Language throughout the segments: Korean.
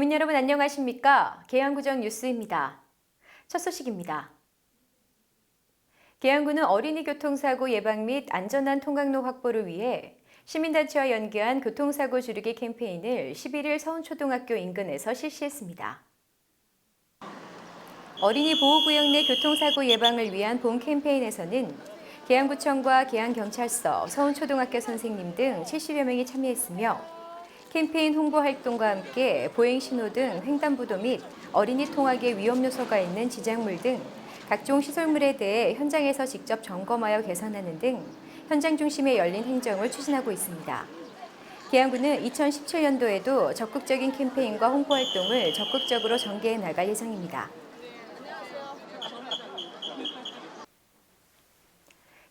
국민 여러분 안녕하십니까? 계양구정 뉴스입니다. 첫 소식입니다. 계양구는 어린이 교통사고 예방 및 안전한 통학로 확보를 위해 시민단체와 연계한 교통사고 줄이기 캠페인을 11일 서운초등학교 인근에서 실시했습니다. 어린이 보호구역 내 교통사고 예방을 위한 본 캠페인에서는 계양구청과 계양경찰서, 서운초등학교 선생님 등 70여 명이 참여했으며 캠페인 홍보 활동과 함께 보행 신호 등 횡단보도 및 어린이 통학의 위험 요소가 있는 지작물 등 각종 시설물에 대해 현장에서 직접 점검하여 개선하는 등 현장 중심의 열린 행정을 추진하고 있습니다. 계양구는 2017년도에도 적극적인 캠페인과 홍보 활동을 적극적으로 전개해 나갈 예정입니다.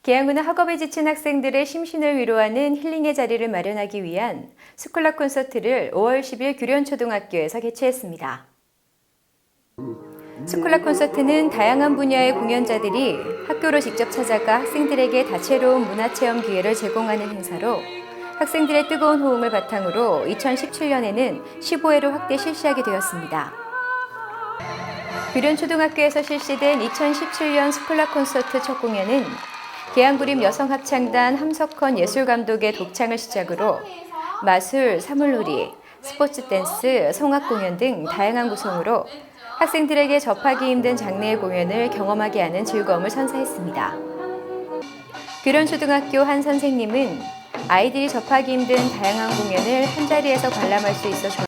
계양구는 학업에 지친 학생들의 심신을 위로하는 힐링의 자리를 마련하기 위한 스쿨라 콘서트를 5월 10일 규련초등학교에서 개최했습니다. 스쿨라 콘서트는 다양한 분야의 공연자들이 학교로 직접 찾아가 학생들에게 다채로운 문화체험 기회를 제공하는 행사로 학생들의 뜨거운 호응을 바탕으로 2017년에는 15회로 확대 실시하게 되었습니다. 규련초등학교에서 실시된 2017년 스쿨라 콘서트 첫 공연은 계양구림 여성합창단 함석헌 예술감독의 독창을 시작으로 마술, 사물놀이, 스포츠 댄스, 성악 공연 등 다양한 구성으로 학생들에게 접하기 힘든 장르의 공연을 경험하게 하는 즐거움을 선사했습니다. 규련초등학교 한 선생님은 아이들이 접하기 힘든 다양한 공연을 한자리에서 관람할 수 있어 좋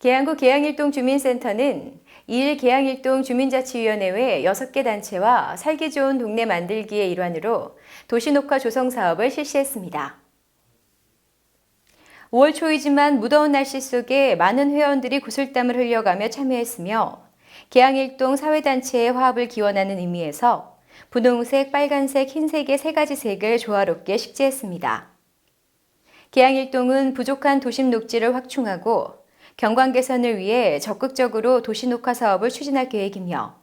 계양구 계양일동 주민센터는 2일 계양일동 주민자치위원회회 6개 단체와 살기 좋은 동네 만들기의 일환으로 도시녹화 조성 사업을 실시했습니다. 5월 초이지만 무더운 날씨 속에 많은 회원들이 구슬땀을 흘려가며 참여했으며 계양일동 사회단체의 화합을 기원하는 의미에서 분홍색, 빨간색, 흰색의 세 가지 색을 조화롭게 식재했습니다. 계양일동은 부족한 도심 녹지를 확충하고 경관 개선을 위해 적극적으로 도시 녹화 사업을 추진할 계획이며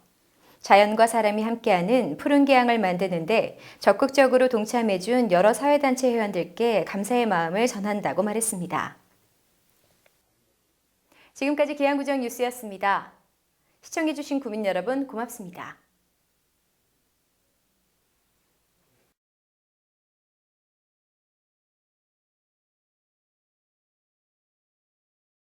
자연과 사람이 함께하는 푸른 계양을 만드는데 적극적으로 동참해준 여러 사회단체 회원들께 감사의 마음을 전한다고 말했습니다. 지금까지 계양구정 뉴스였습니다. 시청해주신 국민 여러분 고맙습니다.